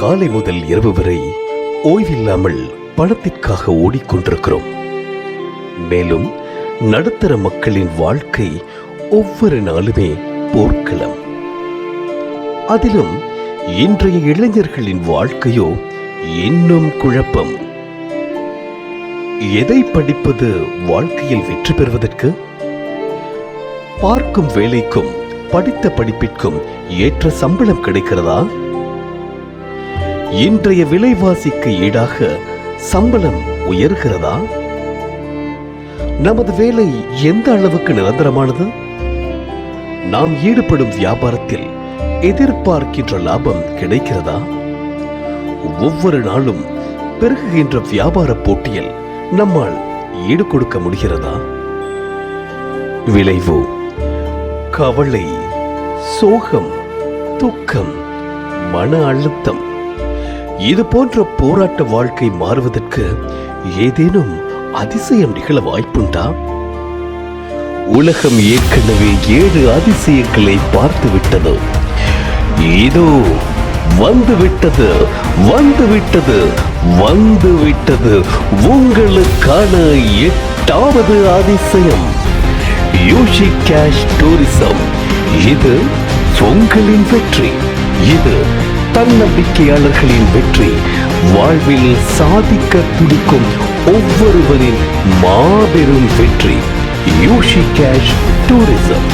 காலை முதல் இரவு வரை ஓய்வில்லாமல் பணத்திற்காக ஓடிக்கொண்டிருக்கிறோம். மேலும் நடுத்தர மக்களின் வாழ்க்கை ஒவ்வொரு நாளுமே போர்க்களம். அதிலும் இன்றைய இளைஞர்களின் வாழ்க்கையோ இன்னும் குழப்பம். எதை படிப்பது வாழ்க்கையில் வெற்றி பெறுவதற்கு? பார்க்கும் வேலைக்கும் படித்த படிப்பிற்கும் ஏற்ற சம்பளம் கிடைக்கிறதா? இன்றைய விலைவாசிக்கு ஈடாக சம்பளம் உயர்கிறதா? நமது வேலை எந்த அளவுக்கு நிரந்தரமானது? நாம் ஈடுபடும் வியாபாரத்தில் எதிர்பார்க்கின்ற லாபம் கிடைக்கிறதா? ஒவ்வொரு நாளும் பெருகுகின்ற வியாபார போட்டியில் நம்மால் ஈடு கொடுக்க முடிகிறதா? விளைவு கவலை சோகம் துக்கம் மன அழுத்தம் இது போன்ற போராட்ட வாழ்க்கை மாறுவதற்கு ஏதேனும் அதிசயம் நிகழ வாய்ப்புண்டா? உலகம் ஏற்கனவே ஏழு அதிசயங்களை பார்த்து விட்டது இதோ வந்து விட்டது வந்து விட்டது வந்து விட்டது உங்களுக்கான எட்டாவது அதிசயம். யூஷி கேஷ் டூரிசம். இது உங்களின் வெற்றி. இது தன்னம்பிக்கையாளர்களின் வெற்றி வாழ்வில் சாதிக்க துடிக்கும் ஒவ்வொருவரின் மாபெரும் வெற்றி யூஷி கேஷ் டூரிசம்.